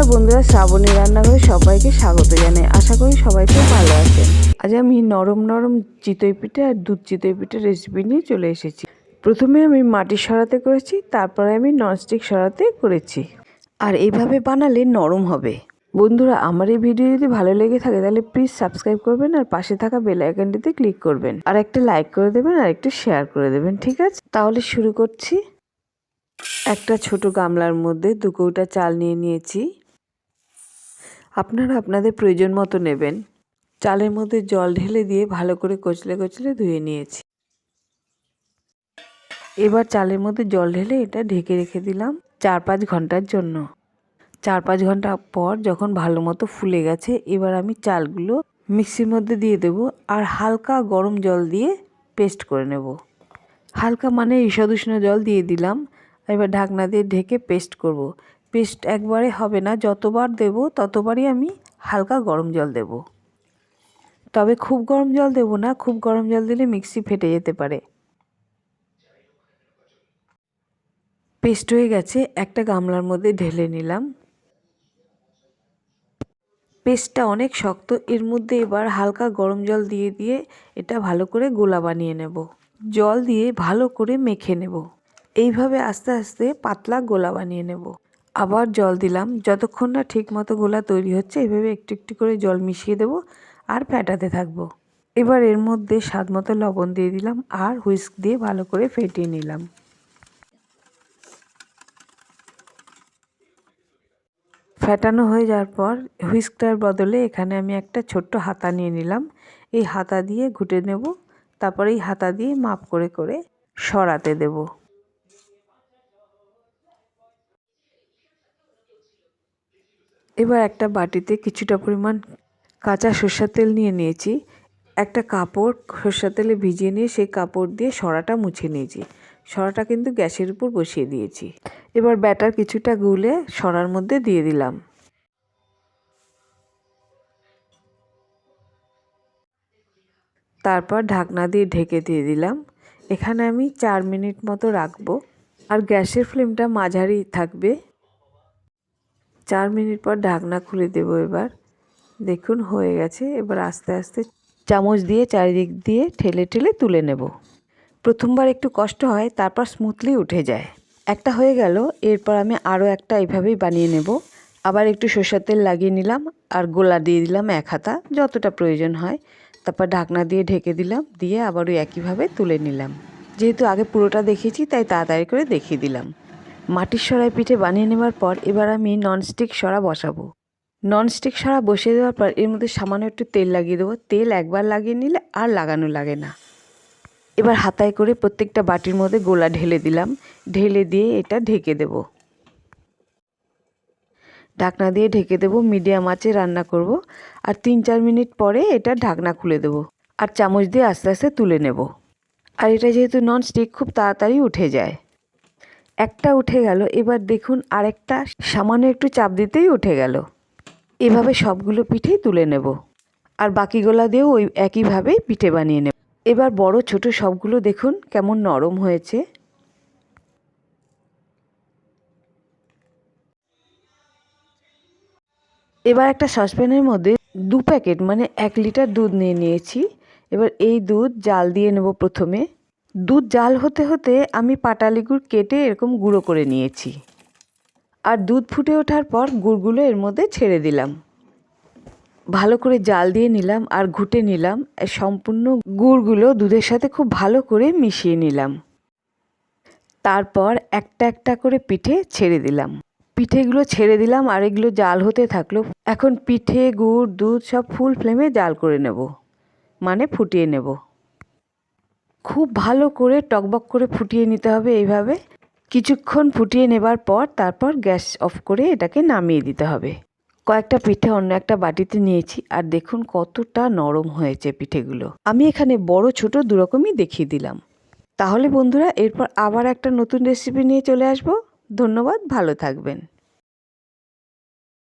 নমস্কার বন্ধুরা, শ্রাবণী রান্নাঘরে সবাইকে স্বাগত জানাই। আশা করি সবাই খুব ভালো আছেন। আজ আমি নরম নরম চিতই পিঠে আর দুধ চিতই পিঠের রেসিপি নিয়ে চলে এসেছি। প্রথমে আমি মাটির সরাতে করেছি, তারপরে আমি ননস্টিক সরাতে করেছি। আর এইভাবে বানালে নরম হবে। বন্ধুরা, আমার এই ভিডিও যদি ভালো লেগে থাকে, তাহলে প্লিজ সাবস্ক্রাইব করবেন আর পাশে থাকা বেল আইকনটিতে ক্লিক করবেন। আর একটা লাইক করে দেবেন আর একটু শেয়ার করে দেবেন, ঠিক আছে? তাহলে শুরু করছি। একটা ছোট গামলার মধ্যে দু কৌটা চাল নিয়ে নিয়েছি। আপনারা আপনাদের প্রয়োজন মতো নেবেন। চালের মধ্যে জল ঢেলে দিয়ে ভালো করে কচলে কচলে ধুয়ে নিয়েছি। এবার চালের মধ্যে জল ঢেলে এটা ঢেকে রেখে দিলাম চার পাঁচ ঘণ্টার জন্য। চার পাঁচ ঘণ্টা পর যখন ভালো মতো ফুলে গেছে, এবার আমি চালগুলো মিক্সির মধ্যে দিয়ে দেব আর হালকা গরম জল দিয়ে পেস্ট করে নেব। হালকা মানে ঈষদ উষ্ণ জল দিয়ে দিলাম। এবার ঢাকনা দিয়ে ঢেকে পেস্ট করব। পেস্ট একবারে হবে না, যতবার দেব ততবারই আমি হালকা গরম জল দেব। তবে খুব গরম জল দেব না, খুব গরম জল দিলে মিক্সি ফেটে যেতে পারে। পেস্ট হয়ে গেছে, একটা গামলার মধ্যে ঢেলে নিলাম। পেস্টটা অনেক শক্ত, এর মধ্যে এবার হালকা গরম জল দিয়ে দিয়ে এটা ভালো করে গোলা বানিয়ে নেব। জল দিয়ে ভালো করে মেখে নেব। এইভাবে আস্তে আস্তে পাতলা গোলা বানিয়ে নেব। আবার জল দিলাম। যতক্ষণ না ঠিক মতো গোলা তৈরি হচ্ছে, এভাবে একটু একটু করে জল মিশিয়ে দেব আর ফ্যাটাতে থাকব। এবার এর মধ্যে স্বাদ মতো লবণ দিয়ে দিলাম আর হুইস্ক দিয়ে ভালো করে ফেটিয়ে নিলাম। ফ্যাটানো হয়ে যাওয়ার পর হুইস্কটার বদলে এখানে আমি একটা ছোট্ট হাতা নিয়ে নিলাম। এই হাতা দিয়ে ঘুটে নেব, তারপরে এই হাতা দিয়ে মাপ করে করে সরাতে দেব। এবার একটা বাটিতে কিছুটা পরিমাণ কাঁচা সর্ষের তেল নিয়ে নিয়েছি, একটা কাপড় সর্ষের তেলে ভিজিয়ে নিয়ে সেই কাপড় দিয়ে সরাটা মুছে নিয়েছি। সরাটা কিন্তু গ্যাসের উপর বসিয়ে দিয়েছি। এবার ব্যাটার কিছুটা গুলে সরার মধ্যে দিয়ে দিলাম। তারপর ঢাকনা দিয়ে ঢেকে দিয়ে দিলাম। এখানে আমি চার মিনিট মতো রাখব। আর গ্যাসের ফ্লেমটা মাঝারি থাকবে। চার মিনিট পর ঢাকনা খুলে দেব এবার। দেখুন, হয়ে গেছে। এবার আস্তে আস্তে চামচ দিয়ে চারিদিক দিয়ে ঠেলে ঠেলে তুলে নেব। প্রথমবার একটু কষ্ট হয়, তারপর স্মুথলি উঠে যায়। একটা হয়ে গেল, এরপর আমি আরও একটা এইভাবেই বানিয়ে নেব। আবার একটু সর্ষের তেল লাগিয়ে নিলাম, আর গোলা দিয়ে দিলাম এক হাতা, যতটা প্রয়োজন হয়। তারপর ঢাকনা দিয়ে ঢেকে দিলাম, দিয়ে আবার ওই একইভাবে তুলে নিলাম। যেহেতু আগে পুরোটা দেখিয়েছি তাই তাড়াতাড়ি করে দেখিয়ে দিলাম। মাটির সরাই পিঠে বানিয়ে নেওয়ার পর এবার আমি ননস্টিক সরা বসাবো। ননস্টিক সরা বসিয়ে দেওয়ার পর এর মধ্যে সামান্য একটু তেল লাগিয়ে দেবো। তেল একবার লাগিয়ে নিলে আর লাগানো লাগে না। এবার হাতায় করে প্রত্যেকটা বাটির মধ্যে গোলা ঢেলে দিলাম। ঢেলে দিয়ে এটা ঢেকে দেব। ঢাকনা দিয়ে ঢেকে দেব, মিডিয়াম আঁচে রান্না করব আর তিন চার মিনিট পরে এটা ঢাকনা খুলে দেব আর চামচ দিয়ে আস্তে আস্তে তুলে নেব। আর এটা যেহেতু নন স্টিক খুব তাড়াতাড়ি উঠে যায়। একটা উঠে গেল, এবার দেখুন আরেকটা সামান্য একটু চাপ দিতেই উঠে গেল। এভাবে সবগুলো পিঠেই তুলে নেব আর বাকিগুলা দিয়েও ওই একইভাবেই পিঠে বানিয়ে নেব। এবার বড় ছোট সবগুলো দেখুন কেমন নরম হয়েছে। এবার একটা সসপ্যানের মধ্যে দু প্যাকেট মানে এক লিটার দুধ নিয়ে নিয়েছি। এবার এই দুধ জাল দিয়ে নেব প্রথমে। দুধ জাল হতে হতে আমি পাটালি গুড় কেটে এরকম গুঁড়ো করে নিয়েছি। আর দুধ ফুটে ওঠার পর গুড়গুলো এর মধ্যে ছেড়ে দিলাম। ভালো করে জাল দিয়ে নিলাম আর ঘুটে নিলাম। সম্পূর্ণ গুড়গুলো দুধের সাথে খুব ভালো করে মিশিয়ে নিলাম। তারপর একটা একটা করে পিঠে ছেড়ে দিলাম। পিঠেগুলো ছেড়ে দিলাম আর এগুলো জাল হতে থাকল। এখন পিঠে, গুড়, দুধ সব ফুল ফ্লেমে জাল করে নেব। মানে ফুটিয়ে নেব। খুব ভালো করে টকবক করে ফুটিয়ে নিতে হবে এইভাবে। কিছুক্ষণ ফুটিয়ে নেবার পর তারপর গ্যাস অফ করে এটাকে নামিয়ে দিতে হবে। কয়েকটা পিঠে অন্য একটা বাটিতে নিয়েছি আর দেখুন কতটা নরম হয়েছে পিঠেগুলো। আমি এখানে বড়, ছোট দুরকমই দেখিয়ে দিলাম। তাহলে বন্ধুরা, এরপর আবার একটা নতুন রেসিপি নিয়ে চলে আসব। ধন্যবাদ, ভালো থাকবেন।